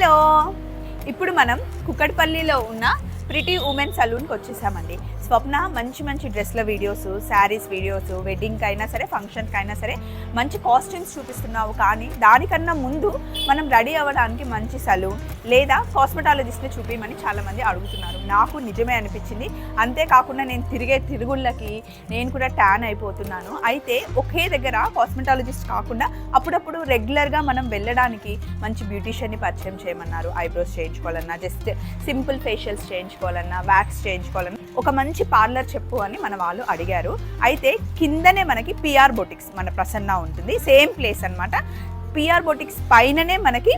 Hello. ఇప్పుడు మనం కుక్కడపల్లిలో ఉన్న ప్రిటీ ఉమెన్ సలూన్కి వచ్చేసామండి. స్వప్న మంచి మంచి డ్రెస్ల వీడియోస్ శారీస్ వీడియోస్ వెడ్డింగ్కి అయినా సరే ఫంక్షన్కి అయినా సరే మంచి కాస్ట్యూమ్స్ చూపిస్తున్నావు కానీ దానికన్నా ముందు మనం రెడీ అవ్వడానికి మంచి సలూన్ లేదా కాస్మెటాలజిస్ట్ని చూపించమని చాలామంది అడుగుతున్నారు. నాకు నిజమే అనిపించింది. అంతేకాకుండా నేను తిరిగే తిరుగుళ్ళకి నేను కూడా ట్యాన్ అయిపోతున్నాను. అయితే ఒకే దగ్గర కాస్మెటాలజిస్ట్ కాకుండా అప్పుడప్పుడు రెగ్యులర్గా మనం వెళ్ళడానికి మంచి బ్యూటీషియన్ని పరిచయం చేయమన్నారు. ఐబ్రోస్ చేయించుకోవాలన్నా జస్ట్ సింపుల్ ఫేషియల్స్ చేయించుకోవాలన్నా వ్యాక్స్ చేయించుకోవాలన్నా ఒక మంచి పార్లర్ చెప్పు అని మన వాళ్ళు అడిగారు. అయితే కిందనే మనకి పిఆర్ బొటిక్స్ మన ప్రసన్న ఉంటుంది. సేమ్ ప్లేస్ అన్నమాట. పిఆర్ బొటిక్స్ పైననే మనకి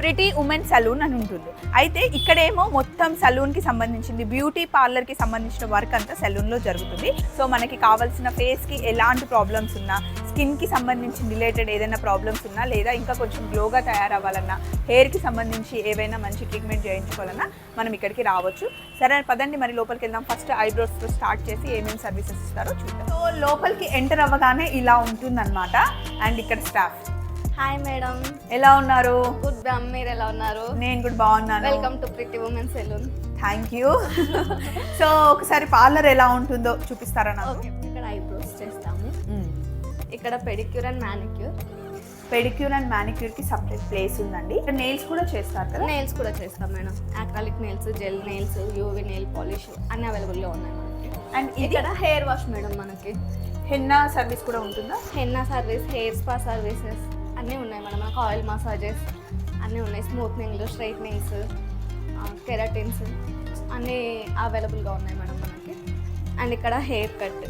ప్రిటీ ఉమెన్ సలూన్ అని ఉంటుంది. అయితే ఇక్కడేమో మొత్తం సలూన్కి సంబంధించింది బ్యూటీ పార్లర్కి సంబంధించిన వర్క్ అంతా సెలూన్లో జరుగుతుంది. సో మనకి కావాల్సిన ఫేస్కి ఎలాంటి ప్రాబ్లమ్స్ ఉన్నా స్కిన్కి సంబంధించి రిలేటెడ్ ఏదైనా ప్రాబ్లమ్స్ ఉన్నా లేదా ఇంకా కొంచెం గ్లోగా తయారవ్వాలన్నా హెయిర్కి సంబంధించి ఏవైనా మంచి ట్రీట్మెంట్ చేయించుకోవాలన్నా మనం ఇక్కడికి రావచ్చు. సరే పదండి మరి లోపలికి వెళ్దాం. ఫస్ట్ ఐబ్రోస్తో స్టార్ట్ చేసి ఏమేమి సర్వీసెస్ ఇస్తారో చూద్దాం. సో లోపలికి ఎంటర్ అవ్వగానే ఇలా ఉంటుందన్నమాట. అండ్ ఇక్కడ స్టాఫ్ హాయ్ మేడం ఎలా ఉన్నారు? గుడ్ మ్యామ్ మీరు ఎలా ఉన్నారు? నేను కూడా బాగున్నాను. Welcome to pretty women salon thank you so ఒకసారి పార్లర్ ఎలా ఉంటుందో చూపిస్తారా నాకు? ఇక్కడ ఐబ్రోస్ చేస్తాము. ఇక్కడ pedicure and manicure pedicure and మానిక్యూర్కి separate place ఉందండి. ఇక్కడ నెయిల్స్ కూడా చేస్తారు కదా? నెయిల్స్ కూడా చేస్తాం madam acrylic nails gel nails UV nail polish అన్ని అవైలబుల్లో ఉన్నాయి మనకి. అండ్ ఇక్కడ హెయిర్ వాష్ మేడం మనకి. హెన్నా సర్వీస్ కూడా ఉంటుందా? Henna service hair spa services అన్నీ ఉన్నాయి మేడం. మనకు ఆయిల్ మసాజెస్ అన్నీ ఉన్నాయి. స్మూత్నింగ్లు స్ట్రైట్నింగ్స్ కెరటిన్స్ అన్నీ అవైలబుల్గా ఉన్నాయి మేడం మనకి. అండ్ ఇక్కడ హెయిర్ కట్.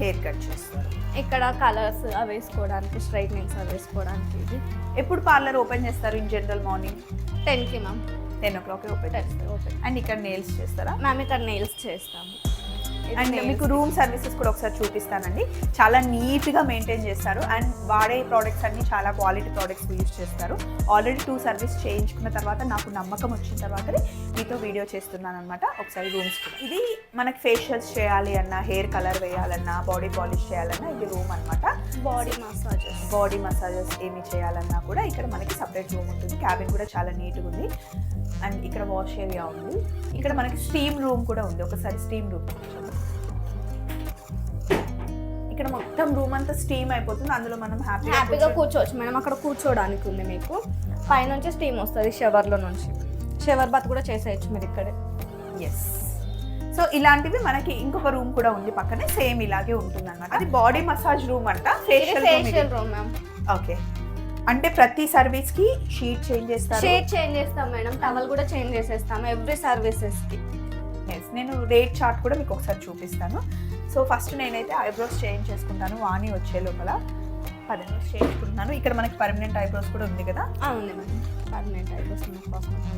హెయిర్ కట్ చేస్తారు. ఇక్కడ కలర్స్ అవి వేసుకోవడానికి స్ట్రైట్నింగ్స్ అవి వేసుకోవడానికి ఇది. ఎప్పుడు పార్లర్ ఓపెన్ చేస్తారు ఇన్ జనరల్ మార్నింగ్? టెన్కి ma'am. Ten o'clock open చేస్తారు. ఓకే అండ్ ఇక్కడ నెయిల్స్ చేస్తారా? మ్యామ్ ఇక్కడ నెయిల్స్ చేస్తాము. అండ్. మీకు రూమ్ సర్వీసెస్ కూడా ఒకసారి చూపిస్తానండి చాలా నీట్గా మెయింటైన్ చేస్తారు అండ్ వాడే ప్రోడక్ట్స్ అన్ని చాలా క్వాలిటీ ప్రోడక్ట్స్ యూజ్ చేస్తారు ఆల్రెడీ టూ సర్వీస్ చేయించుకున్న తర్వాత నాకు నమ్మకం వచ్చిన తర్వాతనే మీతో వీడియో చేస్తున్నాను అనమాట ఒకసారి రూమ్స్ కూడా. ఇది మనకి ఫేషియల్స్ చేయాలి అన్నా హెయిర్ కలర్ వేయాలన్నా బాడీ పాలిష్ చేయాలన్నా ఇది రూమ్ అనమాట బాడీ మసాజెస్ బాడీ మసాజెస్ ఏమి చేయాలన్నా కూడా ఇక్కడ మనకి సపరేట్ రూమ్ ఉంటుంది. క్యాబిన్ కూడా చాలా నీట్గా ఉంది. అండ్ ఇక్కడ వాష్ ఏరియా ఉంది. ఇక్కడ మనకి స్టీమ్ రూమ్ కూడా ఉంది. ఒకసారి స్టీమ్ రూమ్ ఇక్కడ మొత్తం రూమ్ అంతా స్టీమ్ అయిపోతుంది. అందులో మనం హ్యాపీగా హ్యాపీగా కూర్చోవచ్చు. మేడం అక్కడ కూర్చోవడానికి ఉంది మీకు. పైనుంచి స్టీమ్ వస్తుంది షవర్లో నుంచి. షవర్ బాత్ కూడా చేసేయచ్చు మీరు ఇక్కడే. ఎస్ సో ఇలాంటివి మనకి ఇంకొక రూమ్ కూడా ఉంది పక్కనే సేమ్ ఇలాగే ఉంటుంది అనమాట అది బాడీ మసాజ్ రూమ్ అంట ఫేషియల్ రూమ్ ఓకే. అంటే ప్రతి సర్వీస్కి షీట్ చేంజ్ చేస్తారు? షేడ్ చేంజ్ చేస్తాం మేడం. టవల్ కూడా చేంజ్ చేసేస్తాం ఎవ్రీ సర్వీసెస్కి ఎస్ నేను రేట్ చార్ట్ కూడా మీకు ఒకసారి చూపిస్తాను. సో ఫస్ట్ నేనైతే ఐబ్రోస్ చేంజ్ చేసుకుంటాను వాణి వచ్చే లోపల. పర్మనెంట్ చేయించుకుంటున్నాను ఇక్కడ మనకి పర్మనెంట్ ఐబ్రోస్ కూడా ఉంది కదా? ఉంది madam permanent eyebrows cosmetic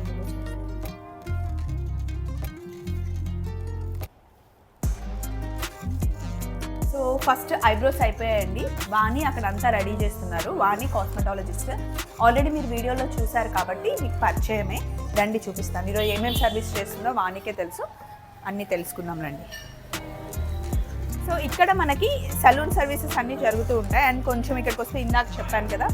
so first eyebrows అయిపోయాయండి. వాణి అక్కడ అంతా రెడీ చేస్తున్నారు. వాణి కాస్మెటాలజిస్ట్ ఆల్రెడీ మీరు వీడియోలో చూశారు కాబట్టి మీకు పరిచయమే. రండి చూపిస్తాను. ఈరోజు ఏమేమి సర్వీస్ చేస్తుందో వాణికే తెలుసు. అన్నీ తెలుసుకుందాం రండి. సో ఇక్కడ మనకి సలూన్ సర్వీసెస్ అన్నీ జరుగుతూ ఉంటాయి. అండ్ కొంచెం ఇక్కడికి వస్తే ఇందాక చెప్పాను కదా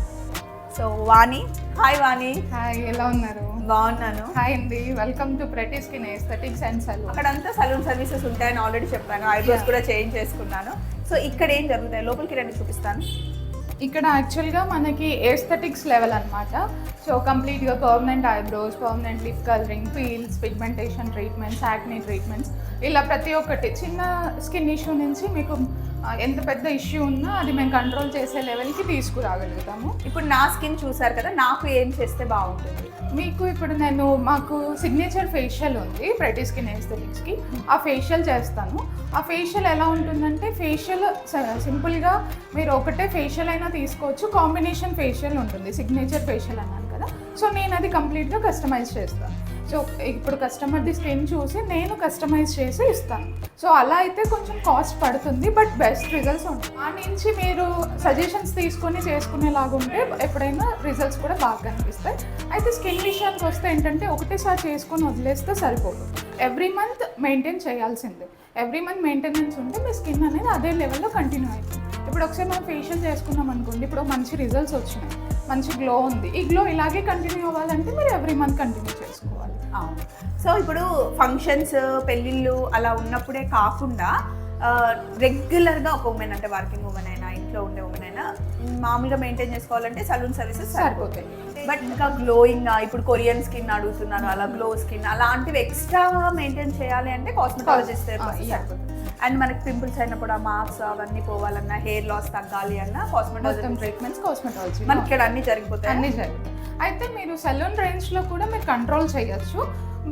so Vani. Hi Vani. Hi ఎలా ఉన్నారు? బాగున్నాను. హాయ్ అండి. Welcome to pretty skin aesthetics and salon అక్కడంతా సలూన్ సర్వీసెస్ ఉంటాయని ఆల్రెడీ చెప్పాను. ఐబ్రోస్ కూడా చేంజ్ చేసుకున్నాను. సో ఇక్కడ ఏం జరుగుతాయి? లోపలికి రండి చూపిస్తాను. ఇక్కడ యాక్చువల్గా మనకి ఎస్థెటిక్స్ లెవెల్ అనమాట సో కంప్లీట్గా permanent eyebrows permanent lip colouring peels pigmentation treatments acne treatments ఇలా ప్రతి ఒక్కటి చిన్న స్కిన్ ఇష్యూ నుంచి మీకు ఎంత పెద్ద ఇష్యూ ఉన్నా అది మేము కంట్రోల్ చేసే లెవెల్కి తీసుకురాగలుగుతాము. ఇప్పుడు నా స్కిన్ చూసారు కదా నాకు ఏం చేస్తే బాగుంటుంది? మీకు ఇప్పుడు నేను మాకు సిగ్నేచర్ ఫేషియల్ ఉంది ప్రెటీ స్కిన్ ఎస్థెటిక్స్కి ఆ ఫేషియల్ చేస్తాను. ఆ ఫేషియల్ ఎలా ఉంటుందంటే ఫేషియల్ సింపుల్గా మీరు ఒకటే ఫేషియల్ అయినా తీసుకోవచ్చు. కాంబినేషన్ ఫేషియల్ ఉంటుంది సిగ్నేచర్ ఫేషియల్ అన్నాను కదా. సో నేను అది కంప్లీట్గా కస్టమైజ్ చేస్తాను. సో ఇప్పుడు కస్టమర్ది స్కిన్ చూసి నేను కస్టమైజ్ చేసి ఇస్తాను. సో అలా అయితే కొంచెం కాస్ట్ పడుతుంది బట్ బెస్ట్ రిజల్ట్స్ ఉంటాయి. ఆ నుంచి మీరు సజెషన్స్ తీసుకొని చేసుకునేలాగా ఉంటే ఎప్పుడైనా రిజల్ట్స్ కూడా బాగా కనిపిస్తాయి. అయితే స్కిన్ విషయానికి వస్తే ఏంటంటే ఒకటేసారి చేసుకొని వదిలేస్తే సరిపోదు. ఎవ్రీ మంత్ మెయింటైన్ చేయాల్సిందే. ఎవ్రీ మంత్ మెయింటెనెన్స్ ఉంటే మీ స్కిన్ అనేది అదే లెవెల్లో కంటిన్యూ అవుతుంది. ఇప్పుడు ఒకసారి మనం ఫేషియల్ చేసుకున్నాం అనుకోండి ఇప్పుడు మంచి రిజల్ట్స్ వచ్చినాయి. మంచి గ్లో ఉంది. ఈ గ్లో ఇలాగే కంటిన్యూ అవ్వాలంటే మీరు ఎవ్రీ మంత్ కంటిన్యూ చేసుకోవాలి. సో ఇప్పుడు ఫంక్షన్స్ పెళ్ళిళ్ళు అలా ఉన్నప్పుడే కాకుండా రెగ్యులర్గా ఒక ఉమెన్ అంటే వర్కింగ్ ఉమెన్ అయినా ఇంట్లో ఉండే ఉమెన్ అయినా మామూలుగా మెయింటైన్ చేసుకోవాలంటే సలూన్ సర్వీసెస్ సరిపోతాయి. బట్ ఇంకా గ్లోయింగ్ ఇప్పుడు కొరియన్ స్కిన్ అడుగుతున్నారు అలా గ్లో స్కిన్ అలాంటివి ఎక్స్ట్రా మెయింటైన్ చేయాలి అంటే కాస్మెటాలజిస్ట్. అండ్ మనకి పింపుల్స్ అయినప్పుడు ఆ మార్క్స్ అవన్నీ పోవాలన్నా హెయిర్ లాస్ తగ్గాలి అన్నా మొత్తం కాస్మెటాలజిస్ట్ ట్రీట్మెంట్స్ కాస్మెటాలజీ మనకి ఇక్కడ అన్ని జరిగిపోతాయి? అన్నీ జరుగుతాయి అయితే మీరు సెలూన్ రేంజ్లో కూడా మీరు కంట్రోల్ చేయొచ్చు.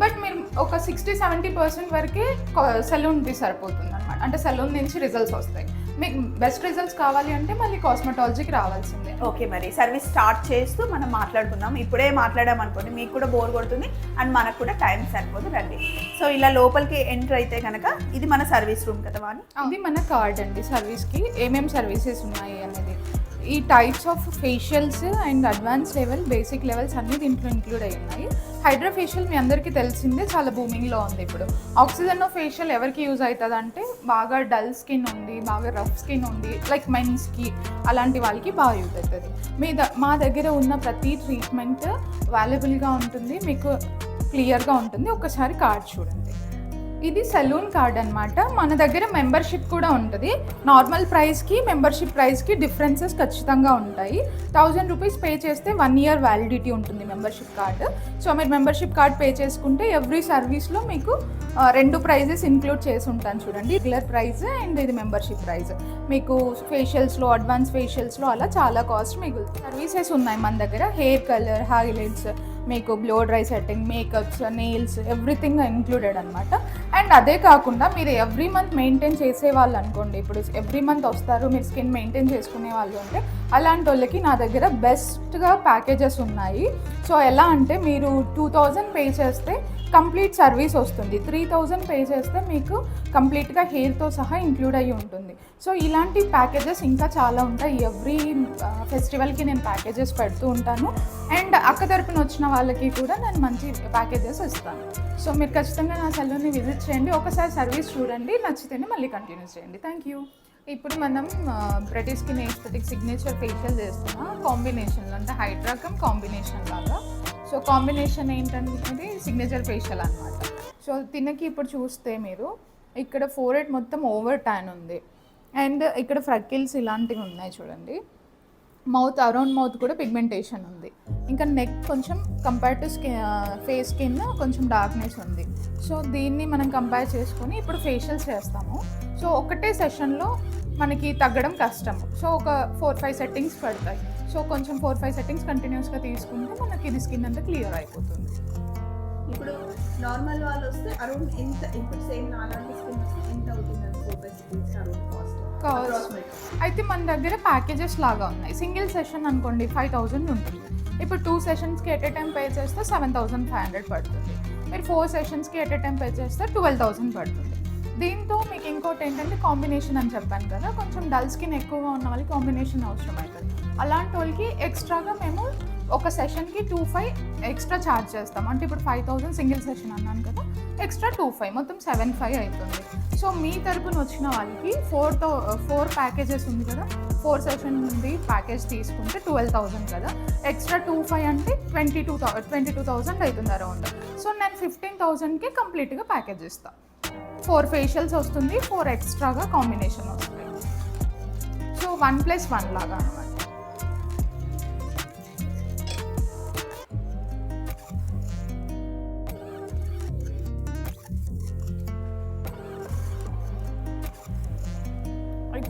బట్ మీరు ఒక సిక్స్టీ సెవెంటీ పర్సెంట్ వరకే సెలూన్ది సరిపోతుంది అనమాట అంటే సెలూన్ నుంచి రిజల్ట్స్ వస్తాయి. మీకు బెస్ట్ రిజల్ట్స్ కావాలి అంటే మళ్ళీ కాస్మెటాలజీకి రావాల్సిందే. ఓకే మరి సర్వీస్ స్టార్ట్ చేస్తూ మనం మాట్లాడుకుందాం. ఇప్పుడే మాట్లాడాం అనుకోండి మీకు కూడా బోర్ కొడుతుంది అండ్ మనకు కూడా టైం సరిపోదు రండి. సో ఇలా లోపలికి ఎంటర్ అయితే కనుక ఇది మన సర్వీస్ రూమ్ కదా వాణి? ఇది మన కార్డ్ అండి సర్వీస్కి ఏమేమి సర్వీసెస్ ఉన్నాయి అనేది ఈ types of facials and advance level basic levels అన్ని దీంట్లో ఇంక్లూడ్ అయి ఉన్నాయి. హైడ్రా ఫేషియల్ మీ అందరికీ తెలిసిందే చాలా బూమింగ్లో ఉంది ఇప్పుడు. ఆక్సిజన్ ఫేషియల్ ఎవరికి యూజ్ అవుతుంది అంటే బాగా డల్ స్కిన్ ఉంది బాగా రఫ్ స్కిన్ ఉంది లైక్ మెన్స్కి అలాంటి వాళ్ళకి బాగా యూజ్ అవుతుంది మీ ద మా దగ్గర ఉన్న ప్రతి ట్రీట్మెంట్ వాల్యుబుల్గా ఉంటుంది మీకు క్లియర్గా ఉంటుంది ఒకసారి కార్డ్ చూడండి. ఇది సెలూన్ కార్డ్ అన్నమాట. మన దగ్గర మెంబర్షిప్ కూడా ఉంటుంది. నార్మల్ ప్రైస్కి మెంబర్షిప్ ప్రైస్కి డిఫరెన్సెస్ ఖచ్చితంగా ఉంటాయి. థౌజండ్ రూపీస్ పే చేస్తే వన్ ఇయర్ వ్యాలిడిటీ ఉంటుంది మెంబర్షిప్ కార్డు సో మీరు మెంబర్షిప్ కార్డ్ పే చేసుకుంటే ఎవ్రీ సర్వీస్లో మీకు రెండు ప్రైజెస్ ఇంక్లూడ్ చేసి ఉంటాను చూడండి. రెగ్యులర్ ప్రైస్ అండ్ ఇది మెంబర్షిప్ ప్రైస్ మీకు ఫేషియల్స్లో అడ్వాన్స్ ఫేషియల్స్లో అలా చాలా కాస్ట్ మీకు సర్వీసెస్ ఉన్నాయి మన దగ్గర. హెయిర్ కలర్ హైలైట్స్ మీకు blow dry setting makeups nails everything included అనమాట అండ్ అదే కాకుండా మీరు ఎవ్రీ మంత్ మెయింటైన్ చేసే వాళ్ళు అనుకోండి ఇప్పుడు ఎవ్రీ మంత్ వస్తారు మీరు స్కిన్ మెయింటైన్ చేసుకునే వాళ్ళు అంటే అలాంటి వాళ్ళకి నా దగ్గర బెస్ట్గా ప్యాకేజెస్ ఉన్నాయి. సో ఎలా అంటే మీరు టూ థౌజండ్ పే చేస్తే కంప్లీట్ సర్వీస్ వస్తుంది. త్రీ థౌజండ్ పే చేస్తే మీకు కంప్లీట్గా హెయిర్తో సహా ఇంక్లూడ్ అయ్యి ఉంటుంది. సో ఇలాంటి ప్యాకేజెస్ ఇంకా చాలా ఉంటాయి. ఎవ్రీ ఫెస్టివల్కి నేను ప్యాకేజెస్ పెడుతూ ఉంటాను. అండ్ అక్క తరపున వచ్చిన వాళ్ళకి కూడా నేను మంచి ప్యాకేజెస్ ఇస్తాను. సో మీరు ఖచ్చితంగా నా సెలూన్ని విజిట్ చేయండి. ఒకసారి సర్వీస్ చూడండి. నచ్చితేనే మళ్ళీ కంటిన్యూ చేయండి. Thank you. ఇప్పుడు మనం British skin aesthetic signature facial చేస్తున్నా. కాంబినేషన్లో అంటే హైడ్రాకమ్ కాంబినేషన్ లాగా. సో కాంబినేషన్ ఏంటంటే సిగ్నేచర్ ఫేషియల్ అనమాట సో తినకి ఇప్పుడు చూస్తే మీరు ఇక్కడ ఫోర్ ఎయిట్ మొత్తం ఓవర్ ట్యాన్ ఉంది. అండ్ ఇక్కడ ఫ్రకిల్స్ ఇలాంటివి ఉన్నాయి చూడండి. మౌత్ అరౌండ్ మౌత్ కూడా పిగ్మెంటేషన్ ఉంది. ఇంకా నెక్ కొంచెం compare to skin face skin కొంచెం డార్క్నెస్ ఉంది. సో దీన్ని మనం కంపేర్ చేసుకొని ఇప్పుడు ఫేషియల్స్ చేస్తాము. సో ఒకటే సెషన్లో మనకి తగ్గడం కష్టం సో ఒక ఫోర్ ఫైవ్ సెట్టింగ్స్ పడతాయి. సో కొంచెం ఫోర్ ఫైవ్ సెట్టింగ్స్ కంటిన్యూస్గా తీసుకుంటే మనకి ఇది స్కిన్ అంతా క్లియర్ అయిపోతుంది. ఇప్పుడు నార్మల్ వాళ్ళు వస్తే అరౌండ్ ఎంత ఇప్పుడు సేమ్ స్కిన్ ఎంత అవుతుంది కాస్ట్. అయితే మన దగ్గర ప్యాకేజెస్ లాగా ఉన్నాయి. సింగిల్ సెషన్ అనుకోండి ఫైవ్ థౌజండ్ ఉంటుంది. ఇప్పుడు టూ సెషన్స్కి ఎట్ ఏ టైం పే చేస్తే సెవెన్ థౌసండ్ ఫైవ్ హండ్రెడ్ పడుతుంది. మీరు ఫోర్ సెషన్స్కి ఎట్ ఏ టైం పే చేస్తే ట్వెల్వ్ థౌసండ్ పడుతుంది. దీంతో మీకు ఇంకోటి ఏంటంటే కాంబినేషన్ అని చెప్పాను కదా కొంచెం డల్ స్కిన్ ఎక్కువగా ఉన్న వాళ్ళకి కాంబినేషన్ అవసరం అవుతుంది అలాంటి వాళ్ళకి ఎక్స్ట్రాగా మేము ఒక సెషన్కి టూ ఫైవ్ ఎక్స్ట్రా ఛార్జ్ చేస్తాం. అంటే ఇప్పుడు ఫైవ్ థౌసండ్ సింగిల్ సెషన్ అన్నాను కదా ఎక్స్ట్రా టూ ఫైవ్ మొత్తం సెవెన్ ఫైవ్ అవుతుంది సో మీ తరపున వచ్చిన వాళ్ళకి ఫోర్ థౌ ఫోర్ ప్యాకేజెస్ ఉంది కదా ఫోర్ సెషన్ ఉంది ప్యాకేజ్ తీసుకుంటే ట్వెల్వ్ థౌజండ్ కదా. ఎక్స్ట్రా టూ ఫైవ్ అంటే twenty two thou twenty two thousand అవుతుంది అరౌండ్ సో నేను ఫిఫ్టీన్ థౌజండ్కి కంప్లీట్గా ప్యాకేజ్ ఇస్తాను ఫోర్ ఫేషియల్స్ వస్తుంది ఫోర్ ఎక్స్ట్రాగా కాంబినేషన్ వస్తుంది. సో వన్ ప్లస్ వన్ లాగా అనమాట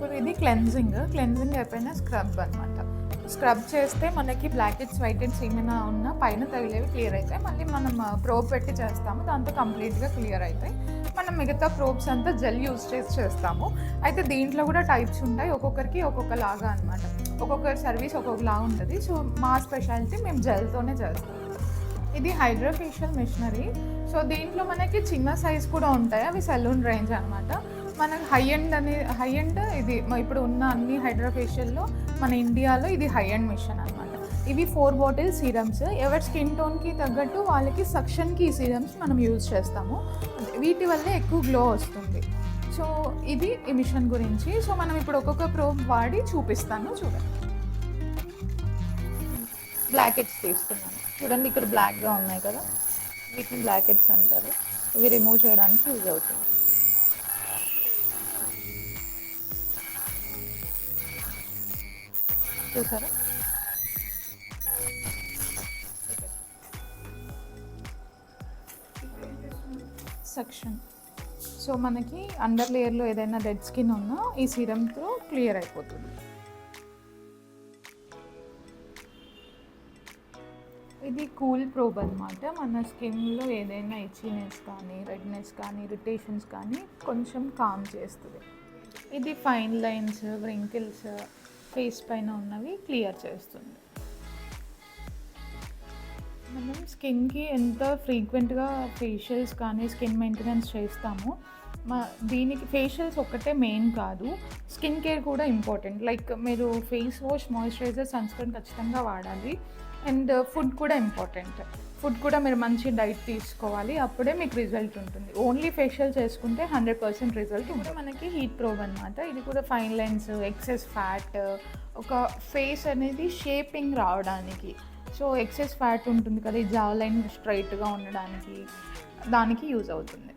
ఇప్పుడు ఇది క్లెన్జింగ్ క్లెన్జింగ్ అయిపోయిన స్క్రబ్ అనమాట స్క్రబ్ చేస్తే మనకి బ్లాక్ హెడ్స్ వైట్ హెడ్స్ ఏమైనా ఉన్నా పైన తగిలేవి క్లియర్ అవుతాయి మళ్ళీ మనం ప్రోబ్ పెట్టి చేస్తాము. దాంతో కంప్లీట్గా క్లియర్ అవుతాయి మనం మిగతా ప్రోబ్స్ అంతా జెల్ యూస్ చేసి చేస్తాము. అయితే దీంట్లో కూడా టైప్స్ ఉంటాయి. ఒక్కొక్కరికి ఒక్కొక్కలాగా అనమాట ఒక్కొక్కరి సర్వీస్ ఒక్కొక్కలా ఉంటుంది. సో మా స్పెషాలిటీ మేము జెల్తోనే చేస్తాం ఇది హైడ్రోఫేషియల్ మిషనరీ సో దీంట్లో మనకి చిన్న సైజ్ కూడా ఉంటాయి. అవి సెలూన్ రేంజ్ అనమాట మనకి హై ఎండ్ అనే హై ఎండ్ ఇది ఇప్పుడు ఉన్న అన్ని హైడ్రోఫేషియల్లో మన ఇండియాలో ఇది హై ఎండ్ మిషన్ అనమాట ఇవి ఫోర్ బాటిల్ సీరమ్స్ ఎవరి స్కిన్ టోన్కి తగ్గట్టు వాళ్ళకి సక్షన్కి ఈ సీరమ్స్ మనం యూజ్ చేస్తాము. వీటి వల్లే ఎక్కువ గ్లో వస్తుంది. సో ఇది ఈ మిషన్ గురించి. సో మనం ఇప్పుడు ఒక్కొక్క ప్రోబ్ వాడి చూపిస్తాను. చూడండి. బ్లాకెట్స్ తీసుకున్నాను చూడండి ఇక్కడ బ్లాక్గా ఉన్నాయి కదా. వీటిని బ్లాకెట్స్ అంటారు. ఇవి రిమూవ్ చేయడానికి యూజ్ అవుతుంది. చూసారా? సెక్షన్ సో మనకి అండర్ లేయర్లో ఏదైనా డెడ్ స్కిన్ ఉన్నా ఈ సీరంతో క్లియర్ అయిపోతుంది. ఇది కూల్ ప్రోబ్ అనమాట మన స్కిన్లో ఏదైనా ఇచ్చినెస్ కానీ రెడ్నెస్ కానీ ఇరిటేషన్స్ కానీ కొంచెం కామ్ చేస్తుంది. ఇది ఫైన్ లైన్స్ వ్రింకిల్స్ ఫేస్ పైన ఉన్నవి క్లియర్ చేస్తుంది. మనం స్కిన్కి ఎంత ఫ్రీక్వెంట్గా ఫేషియల్స్ కానీ స్కిన్ మెయింటెనెన్స్ చేస్తామో మా దీనికి ఫేషియల్స్ ఒక్కటే మెయిన్ కాదు స్కిన్ కేర్ కూడా ఇంపార్టెంట్. లైక్ మీరు face wash moisturiser sunscreen ఖచ్చితంగా వాడాలి. అండ్ ఫుడ్ కూడా ఇంపార్టెంట్. ఫుడ్ కూడా మీరు మంచి డైట్ తీసుకోవాలి. అప్పుడే మీకు రిజల్ట్ ఉంటుంది. ఓన్లీ ఫేషియల్ చేసుకుంటే హండ్రెడ్ పర్సెంట్ రిజల్ట్ కూడా మనకి హీట్ ప్రోబ్ అనమాట ఇది కూడా ఫైన్ లైన్స్ ఎక్సెస్ ఫ్యాట్ ఒక ఫేస్ అనేది షేపింగ్ రావడానికి. సో ఎక్సెస్ ఫ్యాట్ ఉంటుంది కదా ఈ జావ్ లైన్ స్ట్రైట్గా ఉండడానికి దానికి యూజ్ అవుతుంది.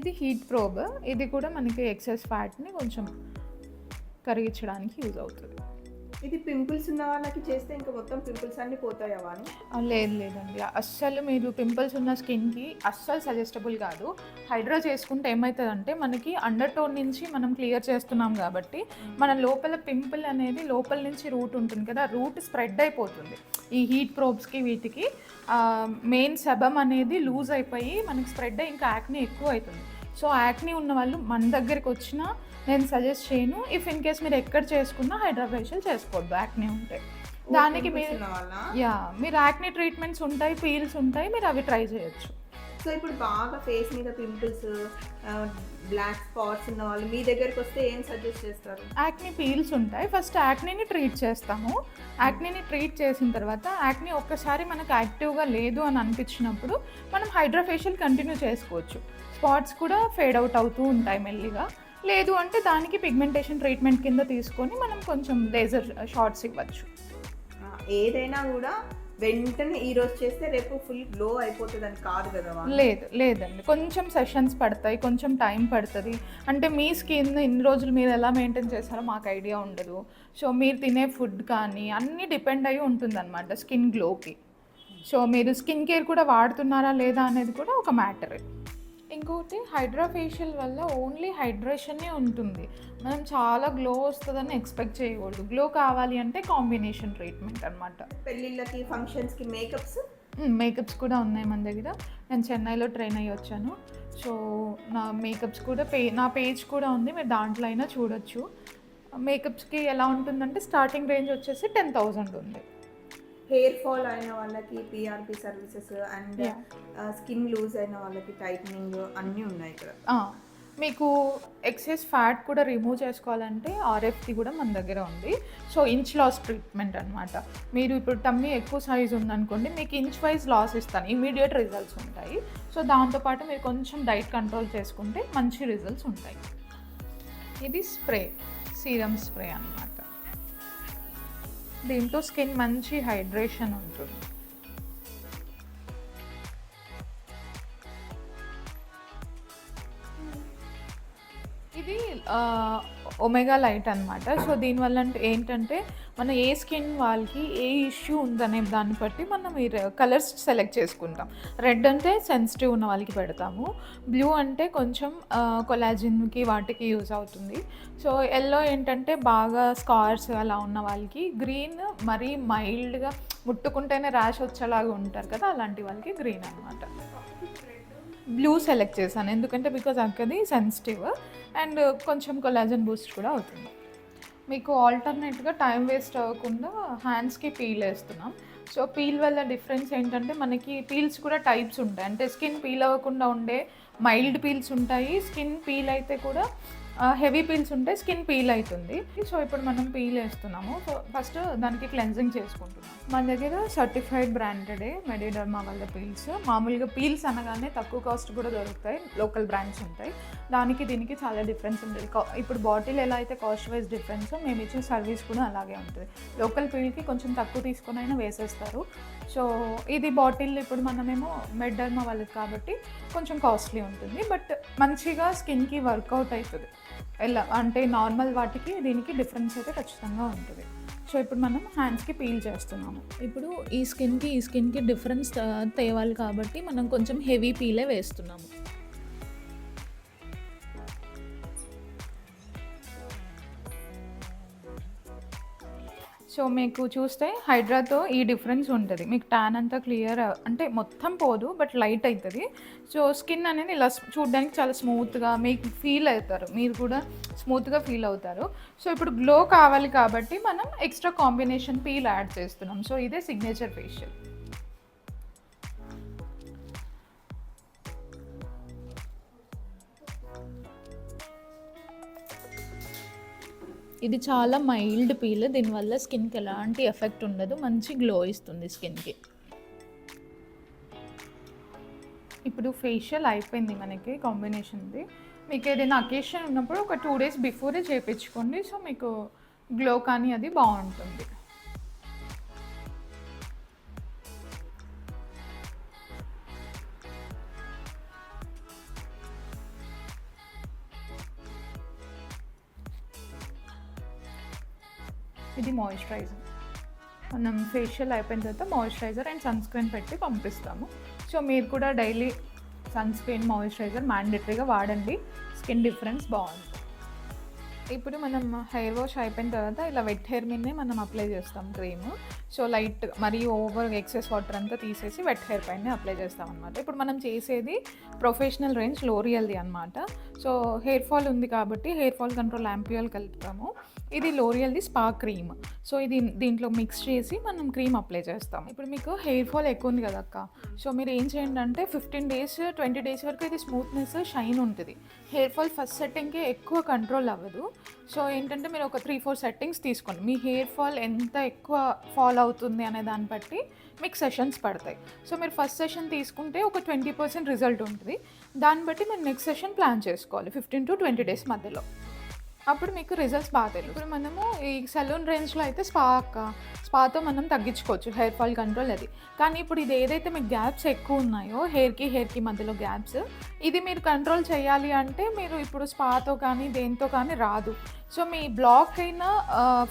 ఇది హీట్ ప్రోబ్. ఇది కూడా మనకి ఎక్సెస్ ఫ్యాట్ని కొంచెం కరిగించడానికి యూజ్ అవుతుంది. ఇది పింపుల్స్ ఉన్న వాళ్ళకి చేస్తే ఇంకా మొత్తం పింపుల్స్ అన్ని పోతాయా లేదు లేదండి. అస్సలు మీరు పింపుల్స్ ఉన్న స్కిన్కి అస్సలు సజెస్టబుల్ కాదు. హైడ్రా చేసుకుంటే ఏమవుతుందంటే మనకి అండర్ టోన్ నుంచి మనం క్లియర్ చేస్తున్నాం కాబట్టి మన లోపల పింపుల్ అనేది లోపల నుంచి రూట్ ఉంటుంది కదా రూట్ స్ప్రెడ్ అయిపోతుంది. ఈ హీట్ ప్రోబ్స్కి వీటికి మెయిన్ సెబమ్ అనేది లూజ్ అయిపోయి మనకి స్ప్రెడ్ అయ్యి ఇంకా యాక్ని ఎక్కువ అవుతుంది. సో యాక్ని ఉన్న వాళ్ళు మన దగ్గరికి వచ్చినా నేను సజెస్ట్ చేయను. ఇఫ్ ఇన్ కేస్ మీరు ఎక్కడ చేసుకున్నా హైడ్రా ఫేషియల్ చేసుకోవద్దు యాక్ని ఉంటే. దానికి మీరు యా మీరు యాక్ని ట్రీట్మెంట్స్ ఉంటాయి పీల్స్ ఉంటాయి మీరు అవి ట్రై చేయొచ్చు. సో ఇప్పుడు బాగా ఫేస్ మీద పింపుల్స్ బ్లాక్ స్పాట్స్ ఉన్న వాళ్ళు మీ దగ్గరికి వస్తే ఏం సజెస్ట్ చేస్తారు? యాక్ని పీల్స్ ఉంటాయి. ఫస్ట్ యాక్నీని ట్రీట్ చేస్తాము. యాక్నీని ట్రీట్ చేసిన తర్వాత యాక్ని ఒక్కసారి మనకు యాక్టివ్గా లేదు అని అనిపించినప్పుడు మనం హైడ్రా ఫేషియల్ కంటిన్యూ చేసుకోవచ్చు. స్పాట్స్ కూడా ఫేడ్ అవుట్ అవుతూ ఉంటాయి మెల్లిగా. లేదు అంటే దానికి పిగ్మెంటేషన్ ట్రీట్మెంట్ కింద తీసుకొని మనం కొంచెం లేజర్ షార్ట్స్ ఇవ్వచ్చు. ఏదైనా కూడా వెంటనే ఈ రోజు చేస్తే రేపు ఫుల్ గ్లో అయిపోతుంది అని కాదు కదా. లేదు లేదండి. కొంచెం సెషన్స్ పడతాయి కొంచెం టైం పడుతుంది. అంటే మీ స్కిన్ ఇన్ని రోజులు మీరు ఎలా మెయింటైన్ చేస్తారో మాకు ఐడియా ఉండదు. సో మీరు తినే ఫుడ్ కానీ అన్నీ డిపెండ్ అయి ఉంటుందన్నమాట స్కిన్ గ్లోకి సో మీరు స్కిన్ కేర్ కూడా వాడుతున్నారా లేదా అనేది కూడా ఒక మ్యాటరే ఇంకొకటి హైడ్రా ఫేషియల్ వల్ల ఓన్లీ హైడ్రేషనే ఉంటుంది. మనం చాలా గ్లో వస్తుందని ఎక్స్పెక్ట్ చేయకూడదు. గ్లో కావాలి అంటే కాంబినేషన్ ట్రీట్మెంట్ అనమాట పెళ్ళిళ్ళకి ఫంక్షన్స్కి మేకప్స్? మేకప్స్ కూడా ఉన్నాయి మన దగ్గర. నేను చెన్నైలో ట్రైన్ అయ్యి వచ్చాను. సో నా మేకప్స్ కూడా పే నా పేజ్ కూడా ఉంది. మీరు దాంట్లో అయినా చూడొచ్చు. మేకప్స్కి ఎలా ఉంటుందంటే స్టార్టింగ్ రేంజ్ వచ్చేసి టెన్ థౌజండ్ ఉంది. హెయిర్ ఫాల్ అయిన వాళ్ళకి PRP services and. Skin loose అయిన వాళ్ళకి టైట్నింగ్ అన్నీ ఉన్నాయి ఇక్కడ. మీకు ఎక్సెస్ ఫ్యాట్ కూడా రిమూవ్ చేసుకోవాలంటే ఆర్ఎఫ్టీ కూడా మన దగ్గర ఉంది. సో ఇంచ్ లాస్ ట్రీట్మెంట్ అనమాట మీరు ఇప్పుడు టమ్మీ ఎక్కువ సైజ్ ఉందనుకోండి మీకు ఇంచ్ వైజ్ లాస్ ఇస్తాను. ఇమీడియట్ రిజల్ట్స్ ఉంటాయి. సో దాంతోపాటు మీరు కొంచెం డైట్ కంట్రోల్ చేసుకుంటే మంచి రిజల్ట్స్ ఉంటాయి. ఇది స్ప్రే సీరం స్ప్రే అన్నమాట. దీంతో స్కిన్ మంచి హైడ్రేషన్ ఉంటుంది. ఇది ఒమేగా లైట్ అనమాట సో దీనివల్ల అంటే ఏంటంటే మన ఏ స్కిన్ వాళ్ళకి ఏ ఇష్యూ ఉందనే దాన్ని బట్టి మనం ఈ కలర్స్ సెలెక్ట్ చేసుకుంటాం. రెడ్ అంటే సెన్సిటివ్ ఉన్న వాళ్ళకి పెడతాము. బ్లూ అంటే కొంచెం కొలాజిన్కి వాటికి యూజ్ అవుతుంది. సో ఎల్లో ఏంటంటే బాగా స్కార్స్ అలా ఉన్న వాళ్ళకి గ్రీన్ మరీ మైల్డ్గా ముట్టుకుంటేనే ర్యాష్ వచ్చేలాగా ఉంటారు కదా అలాంటి వాళ్ళకి గ్రీన్ అనమాట బ్లూ సెలెక్ట్ చేశాను. ఎందుకంటే బికాజ్ అక్కది సెన్సిటివ్ అండ్ కొంచెం కొలాజన్ బూస్ట్ కూడా అవుతుంది. మీకు ఆల్టర్నేట్గా టైం వేస్ట్ అవ్వకుండా హ్యాండ్స్కి పీల్ వేస్తున్నాం. సో పీల్ వల్ల డిఫరెన్స్ ఏంటంటే మనకి పీల్స్ కూడా టైప్స్ ఉంటాయి. అంటే స్కిన్ పీల్ అవ్వకుండా ఉండే మైల్డ్ పీల్స్ ఉంటాయి. స్కిన్ పీల్ అయితే కూడా హెవీ పీల్స్ ఉంటే స్కిన్ పీల్ అవుతుంది సో ఇప్పుడు మనం పీల్ వేస్తున్నాము. సో ఫస్ట్ దానికి క్లెన్జింగ్ చేసుకుంటున్నాం. మన దగ్గర సర్టిఫైడ్ బ్రాండెడే మెడిడర్మా వాళ్ళ పీల్స్ మామూలుగా పీల్స్ అనగానే తక్కువ కాస్ట్ కూడా దొరుకుతాయి. లోకల్ బ్రాండ్స్ ఉంటాయి. దానికి దీనికి చాలా డిఫరెన్స్ ఉంటుంది కా- ఇప్పుడు బాటిల్ ఎలా అయితే కాస్ట్ వైజ్ డిఫరెన్స్ మేము ఇచ్చే సర్వీస్ కూడా అలాగే ఉంటుంది. లోకల్ పీల్కి కొంచెం తక్కువ తీసుకొని అయినా వేసేస్తారు. సో ఇది బాటిల్ ఇప్పుడు మనమేమో మెడ్డర్మా వాళ్ళది కాబట్టి కొంచెం కాస్ట్లీ ఉంటుంది. బట్ మంచిగా స్కిన్కి వర్కౌట్ అవుతుంది. ఎలా అంటే నార్మల్ వాటికి దీనికి డిఫరెన్స్ అయితే ఖచ్చితంగా ఉంటుంది. సో ఇప్పుడు మనం హ్యాండ్స్కి పీల్ చేస్తున్నాము. ఇప్పుడు ఈ స్కిన్కి ఈ స్కిన్కి డిఫరెన్స్ తేవాలి కాబట్టి మనం కొంచెం హెవీ పీలే వేస్తున్నాము. సో మీకు చూస్తే హైడ్రాతో ఈ డిఫరెన్స్ ఉంటుంది. మీకు ట్యాన్ అంతా క్లియర్ అంటే మొత్తం పోదు బట్ లైట్ అవుతుంది సో స్కిన్ అనేది ఇలా చూడడానికి చాలా స్మూత్గా మీకు ఫీల్ అవుతారు. మీరు కూడా స్మూత్గా ఫీల్ అవుతారు. సో ఇప్పుడు గ్లో కావాలి కాబట్టి మనం ఎక్స్ట్రా కాంబినేషన్ పీల్ యాడ్ చేస్తున్నాం. సో ఇదే సిగ్నేచర్ ఫేషియల్ ఇది చాలా మైల్డ్ పీల్ దీనివల్ల స్కిన్కి ఎలాంటి ఎఫెక్ట్ ఉండదు మంచి గ్లో ఇస్తుంది స్కిన్కి. ఇప్పుడు ఫేషియల్ అయిపోయింది మనకి కాంబినేషన్ది మీకు ఏదైనా అకేషన్ ఉన్నప్పుడు ఒక టూ డేస్ బిఫోరే చేయించుకోండి సో మీకు గ్లో కానీ అది బాగుంటుంది. మాయిశ్చరైజర్ మనం ఫేషియల్ అయిపోయిన తర్వాత మాయిశ్చరైజర్ అండ్ సన్ స్క్రీన్ పెట్టి పంపిస్తాము. సో మీరు కూడా డైలీ సన్ స్క్రీన్ మాయిశ్చరైజర్ మ్యాండేటరీగా వాడండి. స్కిన్ డిఫరెన్స్ బాగుంటుంది. ఇప్పుడు మనం హెయిర్ వాష్ అయిపోయిన తర్వాత ఇలా వెట్ హెయిర్ మీదనే మనం అప్లై చేస్తాం క్రీమ్ సో లైట్ మరీ ఓవర్ ఎక్సెస్ వాటర్ అంతా తీసేసి వెట్ హెయిర్ పైన అప్లై చేస్తాం అనమాట ఇప్పుడు మనం చేసేది ప్రొఫెషనల్ రేంజ్ లోరియల్ది అనమాట సో హెయిర్ ఫాల్ ఉంది కాబట్టి హెయిర్ ఫాల్ కంట్రోల్ ల్యాంపియల్ కలుపుతాము. ఇది లోరియల్ది స్పా క్రీమ్. సో ఇది దీంట్లో మిక్స్ చేసి మనం క్రీమ్ అప్లై చేస్తాం. ఇప్పుడు మీకు హెయిర్ ఫాల్ ఎక్కువ ఉంది కదా అక్క. సో మీరు ఏం చేయండి అంటే ఫిఫ్టీన్ డేస్ ట్వంటీ డేస్ వరకు ఇది స్మూత్నెస్ షైన్ ఉంటుంది. హెయిర్ ఫాల్ ఫస్ట్ సెట్టింగ్కి ఎక్కువ కంట్రోల్ అవ్వదు. సో ఏంటంటే మీరు ఒక త్రీ ఫోర్ సెట్టింగ్స్ తీసుకోండి. మీ హెయిర్ ఫాల్ ఎంత ఎక్కువ ఫాల్ అవుతుంది అనే దాన్ని బట్టి మీకు సెషన్స్ పడతాయి. సో మీరు ఫస్ట్ సెషన్ తీసుకుంటే ఒక ట్వంటీ పర్సెంట్ రిజల్ట్ ఉంటుంది. దాన్ని బట్టి మీరు నెక్స్ట్ సెషన్ ప్లాన్ చేసుకోవాలి. ఫిఫ్టీన్ టు ట్వంటీ డేస్ మధ్యలో. అప్పుడు మీకు రిజల్ట్స్ బాగా తెలియదు ఇప్పుడు మనము ఈ సెలూన్ రేంజ్లో అయితే స్పా స్పాతో మనం తగ్గించుకోవచ్చు హెయిర్ ఫాల్ కంట్రోల్ అది. కానీ ఇప్పుడు ఇది ఏదైతే మీకు గ్యాప్స్ ఎక్కువ ఉన్నాయో హెయిర్కి హెయిర్కి మధ్యలో గ్యాప్స్ ఇది మీరు కంట్రోల్ చేయాలి అంటే మీరు ఇప్పుడు స్పాతో కానీ దేంతో కానీ రాదు. సో మీ బ్లాక్ అయిన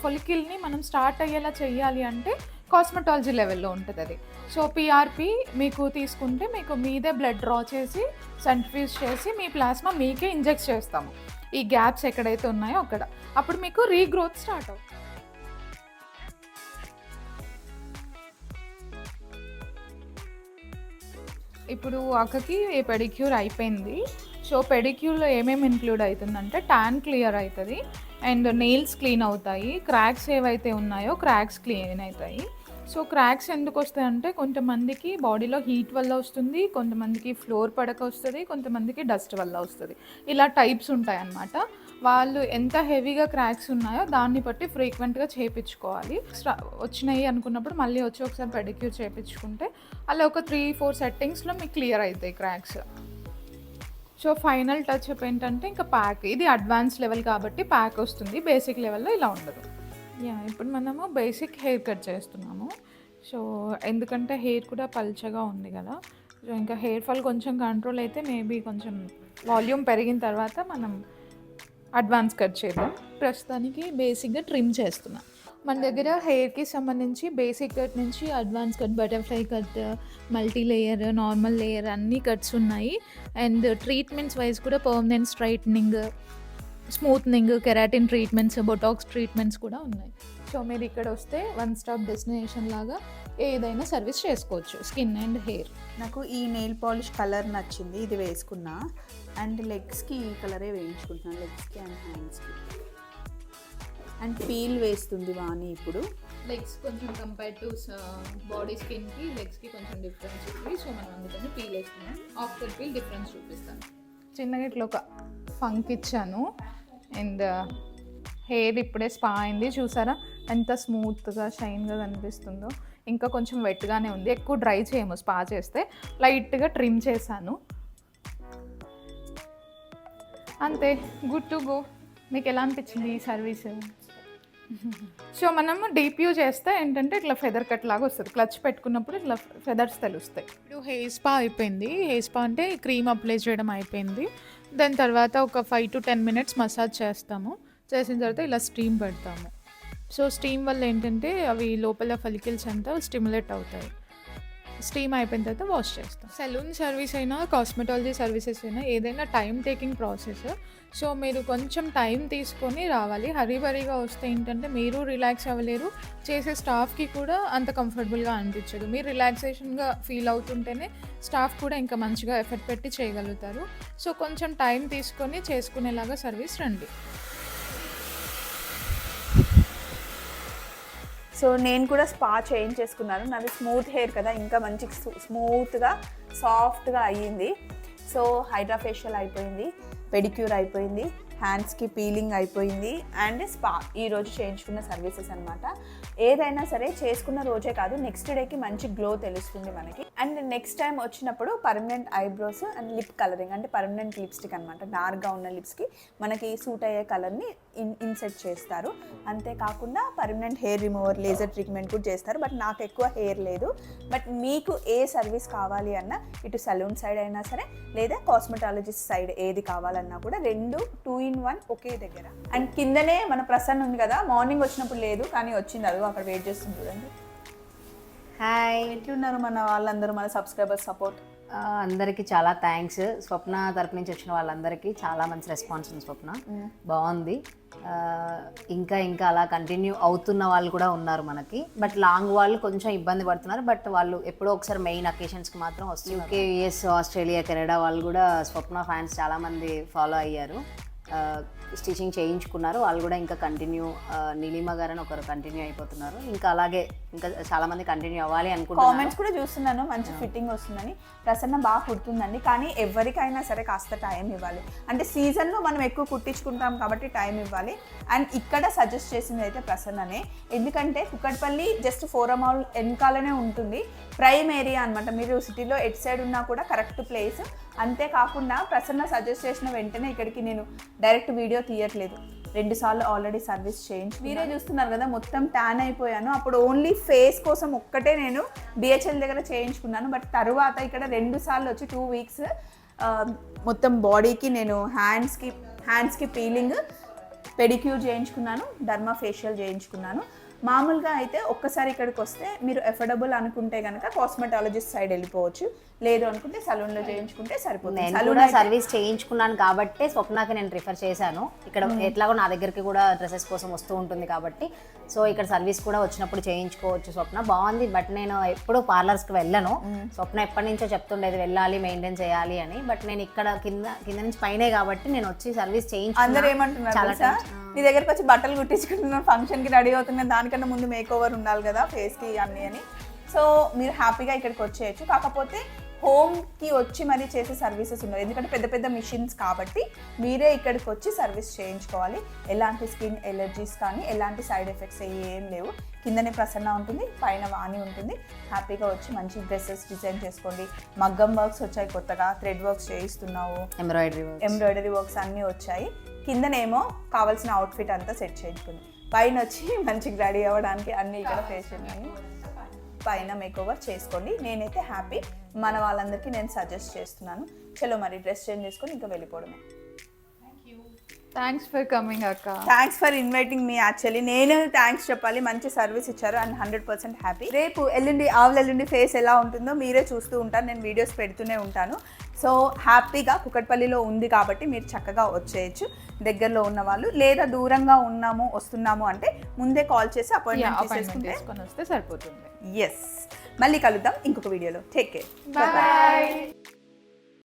ఫొలికిల్ని మనం స్టార్ట్ అయ్యేలా చేయాలి అంటే కాస్మెటాలజీ లెవెల్లో ఉంటుంది అది. సో పిఆర్పి మీకు తీసుకుంటే మీకు మీదే బ్లడ్ డ్రా చేసి సెంట్రిఫ్యూజ్ చేసి మీ ప్లాస్మా మీకే ఇంజెక్ట్ చేస్తాము. ఈ గ్యాప్స్ ఎక్కడైతే ఉన్నాయో అక్కడ. అప్పుడు మీకు రీగ్రోత్ స్టార్ట్ అవుతుంది. ఇప్పుడు అక్కకి పెడిక్యూర్ అయిపోయింది. సో పెడిక్యూర్లో ఏమేమి ఇంక్లూడ్ అవుతుందంటే ట్యాన్ క్లియర్ అవుతుంది. అండ్ నెయిల్స్ క్లీన్ అవుతాయి. క్రాక్స్ ఏవైతే ఉన్నాయో క్రాక్స్ క్లీన్ అవుతాయి. సో క్రాక్స్ ఎందుకు వస్తాయంటే కొంతమందికి బాడీలో హీట్ వల్ల వస్తుంది కొంతమందికి ఫ్లోర్ పడక వస్తుంది కొంతమందికి డస్ట్ వల్ల వస్తుంది. ఇలా టైప్స్ ఉంటాయి అన్నమాట. వాళ్ళు ఎంత హెవీగా క్రాక్స్ ఉన్నాయో దాన్ని బట్టి ఫ్రీక్వెంట్గా చేయించుకోవాలి వచ్చినాయి అనుకున్నప్పుడు మళ్ళీ వచ్చి ఒకసారి పెడిక్యూర్ చేయించుకుంటే అలా ఒక త్రీ ఫోర్ సెట్టింగ్స్లో మీకు క్లియర్ అవుతాయి cracks. So final touch up ఏంటంటే ఇంకా ప్యాక్ ఇది అడ్వాన్స్ లెవెల్ కాబట్టి ప్యాక్ వస్తుంది బేసిక్ లెవెల్లో ఇలా ఉండదు. యా ఇప్పుడు మనము బేసిక్ హెయిర్ కట్ చేస్తున్నాము. సో ఎందుకంటే హెయిర్ కూడా పల్చగా ఉంది కదా. సో ఇంకా హెయిర్ ఫాల్ కొంచెం కంట్రోల్ అయితే మేబీ కొంచెం వాల్యూమ్ పెరిగిన తర్వాత మనం అడ్వాన్స్ కట్ చేద్దాం. ప్రస్తుతానికి బేసిక్గా ట్రిమ్ చేస్తున్నాం. మన దగ్గర హెయిర్కి సంబంధించి బేసిక్ కట్ నుంచి advance cut butterfly cut multi layer normal layer అన్ని కట్స్ ఉన్నాయి. అండ్ ట్రీట్మెంట్స్ వైజ్ కూడా permanent straightening smoothening keratin treatments botox treatments కూడా ఉన్నాయి. సో మీరు ఇక్కడ వస్తే వన్ స్టాప్ డెస్టినేషన్ లాగా ఏదైనా సర్వీస్ చేసుకోవచ్చు స్కిన్ అండ్ హెయిర్. నాకు ఈ నెయిల్ పాలిష్ కలర్ నచ్చింది ఇది వేసుకున్నా. అండ్ లెగ్స్కి ఈ కలరే వేయించుకుంటున్నాను లెగ్స్కి అండ్ హ్యాండ్స్కి. అండ్ పీల్ వేస్తుంది వాణి ఇప్పుడు. లెగ్స్ కొంచెం కంపేర్ టు బాడీ స్కిన్కి లెగ్స్కి కొంచెం డిఫరెన్స్ ఉంది. సో మనం అందుకని పీల్ వేస్తున్నాం. ఆఫ్టర్ పీల్ డిఫరెన్స్ చూపిస్తాను. చిన్నగా ఇట్లా ఒక ఫంక్ ఇచ్చాను. అండ్ హెయిర్ ఇప్పుడే స్పా అయింది. చూసారా? ఎంత స్మూత్గా షైన్గా కనిపిస్తుందో. ఇంకా కొంచెం వెట్గానే ఉంది. ఎక్కువ డ్రై చేయము స్పా చేస్తే. లైట్గా ట్రిమ్ చేశాను. అంతే. Good to go. మీకు ఎలా అనిపించింది ఈ సర్వీస్? సో మనము డీప్యూ చేస్తే ఏంటంటే ఇట్లా ఫెదర్ కట్ లాగా వస్తుంది. క్లచ్ పెట్టుకున్నప్పుడు ఇట్లా ఫెదర్స్ తెలుస్తాయి. ఇప్పుడు హెయిర్ స్పా అయిపోయింది. హెయిర్ స్పా అంటే క్రీమ్ అప్లై చేయడం అయిపోయింది. దాని తర్వాత ఒక five to ten minutes massage చేస్తాము. చేసిన తర్వాత ఇలా స్టీమ్ పెడతాము. సో స్టీమ్ వల్ల ఏంటంటే అవి లోపల ఫలికిల్స్ అంతా స్టిమ్యులేట్ అవుతాయి. స్టీమ్ అయిపోయిన తర్వాత వాష్ చేస్తాం. సెలూన్ సర్వీస్ అయినా కాస్మెటాలజీ సర్వీసెస్ అయినా ఏదైనా టైం టేకింగ్ ప్రాసెస్ సో మీరు కొంచెం టైం తీసుకొని రావాలి. హరీ బరీగా వస్తే ఏంటంటే మీరు రిలాక్స్ అవ్వలేరు. చేసే స్టాఫ్కి కూడా అంత కంఫర్టబుల్గా అనిపించదు. మీరు రిలాక్సేషన్గా ఫీల్ అవుతుంటేనే స్టాఫ్ కూడా ఇంకా మంచిగా ఎఫర్ట్ పెట్టి చేయగలుగుతారు. సో కొంచెం టైం తీసుకొని చేసుకునేలాగా సర్వీస్ రండి. సో నేను కూడా స్పా చేయించేసుకున్నాను. నాది స్మూత్ హెయిర్ కదా ఇంకా మంచి స్మూత్గా సాఫ్ట్గా అయ్యింది. సో హైడ్రా ఫేషియల్ అయిపోయింది. పెడిక్యూర్ అయిపోయింది హ్యాండ్స్కి పీలింగ్ అయిపోయింది అండ్ స్పా ఈ రోజు చేయించుకున్న సర్వీసెస్ అనమాట ఏదైనా సరే చేసుకున్న రోజే కాదు నెక్స్ట్ డేకి మంచి గ్లో తెలుస్తుంది మనకి. అండ్ నెక్స్ట్ టైం వచ్చినప్పుడు permanent eyebrows and lip colouring అంటే పర్మనెంట్ లిప్స్టిక్ అనమాట డార్క్గా ఉన్న లిప్స్కి మనకి సూట్ అయ్యే కలర్ని ఇన్ ఇన్సెట్ చేస్తారు. అంతేకాకుండా permanent hair remover laser treatment కూడా చేస్తారు. బట్ నాకు ఎక్కువ హెయిర్ లేదు. బట్ మీకు ఏ సర్వీస్ కావాలి అన్నా ఇటు సలూన్ సైడ్ అయినా సరే లేదా కాస్మెటాలజిస్ట్ సైడ్ ఏది కావాలన్నా కూడా రెండు టూ ఇన్ వన్ ఒకే దగ్గర. అండ్ కిందనే మన ప్రసన్న ఉంది కదా మార్నింగ్ వచ్చినప్పుడు లేదు కానీ వచ్చింది అదిగో అక్కడ వెయిట్ చేస్తుంది చూడండి. హాయ్ ఎట్లున్నారు మన వాళ్ళందరూ మన సబ్స్క్రైబర్ సపోర్ట్? అందరికీ చాలా థ్యాంక్స్. స్వప్న తరపు నుంచి వచ్చిన వాళ్ళందరికీ చాలా మంచి రెస్పాన్స్ ఉంది స్వప్న. బాగుంది. ఇంకా ఇంకా అలా కంటిన్యూ అవుతున్న వాళ్ళు కూడా ఉన్నారు మనకి. బట్ లాంగ్ వాళ్ళు కొంచెం ఇబ్బంది పడుతున్నారు. బట్ వాళ్ళు ఎప్పుడో ఒకసారి మెయిన్ అకేషన్స్కి మాత్రం వస్తుంది యూకే యుఎస్ ఆస్ట్రేలియా కెనడా వాళ్ళు కూడా స్వప్న ఫ్యాన్స్ చాలామంది ఫాలో అయ్యారు. స్టిచ్చింగ్ చేయించుకున్నారు. వాళ్ళు కూడా ఇంకా కంటిన్యూ నీలిమ గారు అని ఒకరు కంటిన్యూ అయిపోతున్నారు. ఇంకా అలాగే ఇంకా చాలా మంది కంటిన్యూ అవ్వాలి అనుకుంటున్నారు. కామెంట్స్ కూడా చూస్తున్నాను. మంచి ఫిట్టింగ్ వస్తుందని. ప్రసన్న బాగా కుడుతుందండి. కానీ ఎవరికైనా సరే కాస్త టైం ఇవ్వాలి. అంటే సీజన్లో మనం ఎక్కువ కుట్టించుకుంటాం కాబట్టి టైం ఇవ్వాలి. అండ్ ఇక్కడ సజెస్ట్ చేసింది అయితే ప్రసన్ననే. ఎందుకంటే కుక్కట్పల్లి జస్ట్ ఫోరం హాల్ వెనకాలనే ఉంటుంది. ప్రైమ్ ఏరియా అనమాట మీరు సిటీలో ఎట్ సైడ్ ఉన్నా కూడా కరెక్ట్ ప్లేస్ అంతేకాకుండా ప్రసన్న సజెస్ట్ చేసిన వెంటనే ఇక్కడికి నేను డైరెక్ట్ వీడియో తీయట్లేదు. రెండు సార్లు ఆల్రెడీ సర్వీస్ చేయించి మీరే చూస్తున్నారు కదా మొత్తం ట్యాన్ అయిపోయాను. అప్పుడు ఓన్లీ ఫేస్ కోసం ఒక్కటే నేను బిహెచ్ఎల్ దగ్గర చేయించుకున్నాను. బట్ తర్వాత ఇక్కడ రెండు సార్లు వచ్చి టూ వీక్స్ మొత్తం బాడీకి నేను హ్యాండ్స్కి హ్యాండ్స్కి పీలింగ్ పెడిక్యూర్ చేయించుకున్నాను. డర్మా ఫేషియల్ చేయించుకున్నాను. మామూలుగా అయితే ఒక్కసారి ఇక్కడికి వస్తే మీరు ఎఫర్డబుల్ అనుకుంటే కనుక కాస్మెటాలజిస్ట్ సైడ్ వెళ్ళిపోవచ్చు. లేదు అనుకుంటే సలూన్లో చేయించుకుంటే సరిపోతుంది. సలూన్ సర్వీస్ చేయించుకున్నాను కాబట్టి స్వప్నకి నేను ప్రిఫర్ చేశాను. ఇక్కడ ఎట్లాగో నా దగ్గరికి కూడా డ్రెస్సెస్ కోసం వస్తూ ఉంటుంది కాబట్టి. సో ఇక్కడ సర్వీస్ కూడా వచ్చినప్పుడు చేయించుకోవచ్చు స్వప్న. బాగుంది బట్ నేను ఎప్పుడు పార్లర్స్కి వెళ్ళను. స్వప్న ఎప్పటి నుంచో చెప్తుండేది వెళ్ళాలి మెయింటైన్ చేయాలి అని. బట్ నేను ఇక్కడ కింద కింద నుంచి పైనే కాబట్టి నేను వచ్చి సర్వీస్ అందరు చేయించుకున్నా ఏమంటున్నారు చాలా నీ దగ్గరకు వచ్చి బట్టలు కుట్టించుకుంటున్నాను ఫంక్షన్కి రెడీ అవుతున్నాను దానికన్నా ముందు మేక్ ఓవర్ ఉండాలి కదా ఫేస్కి అన్ని అని. సో మీరు హ్యాపీగా ఇక్కడికి వచ్చేయచ్చు. కాకపోతే హోమ్కి వచ్చి మరి చేసే సర్వీసెస్ ఉండవు. ఎందుకంటే పెద్ద పెద్ద మిషన్స్ కాబట్టి మీరే ఇక్కడికి వచ్చి సర్వీస్ చేయించుకోవాలి. ఎలాంటి స్కిన్ ఎలర్జీస్ కానీ ఎలాంటి సైడ్ ఎఫెక్ట్స్ ఏం లేవు. కిందనే ప్రసన్న ఉంటుంది పైన వాణి ఉంటుంది. హ్యాపీగా వచ్చి మంచి డ్రెస్సెస్ డిజైన్ చేసుకోండి. మగ్గం వర్క్స్ వచ్చాయి కొత్తగా. థ్రెడ్ వర్క్స్ చేయిస్తున్నావు. ఎంబ్రాయిడరీ ఎంబ్రాయిడరీ వర్క్స్ అన్నీ వచ్చాయి. కిందనేమో కావాల్సిన అవుట్ఫిట్ అంతా సెట్ చేయించుకుంది. పైన వచ్చి మంచిగా రెడీ అవ్వడానికి అన్ని ఇక్కడ ఫేషియల్ అని పైన మేకోవర్ చేసుకోండి. నేనైతే హ్యాపీ మన వాళ్ళందరికీ నేను సజెస్ట్ చేస్తున్నాను. చలో మరి డ్రెస్ చేంజ్ చేసుకొని ఇంకా వెళ్ళిపోవడమే. థ్యాంక్స్ ఫర్ కమింగ్ అక్క. థ్యాంక్స్ ఫర్ ఇన్వైటింగ్ మీ యాక్చువల్లీ నేను థ్యాంక్స్ చెప్పాలి మంచి సర్వీస్ ఇచ్చారు అండ్ హండ్రెడ్ పర్సెంట్ హ్యాపీ రేపు ఎల్లుండి ఆవుల ఎల్లుండి ఫేస్ ఎలా ఉంటుందో మీరే చూస్తూ ఉంటారు. నేను వీడియోస్ పెడుతూనే ఉంటాను. సో హ్యాపీగా కుకట్పల్లిలో ఉంది కాబట్టి మీరు చక్కగా వచ్చేయచ్చు. దగ్గరలో ఉన్న వాళ్ళు లేదా దూరంగా ఉన్నాము వస్తున్నాము అంటే ముందే కాల్ చేసి అపాయింట్మెంట్ తీసుకొని వస్తే సరిపోతుంది. ఎస్ మళ్ళీ కలుద్దాం ఇంకొక వీడియోలో టేక్ కేర్ బాయ్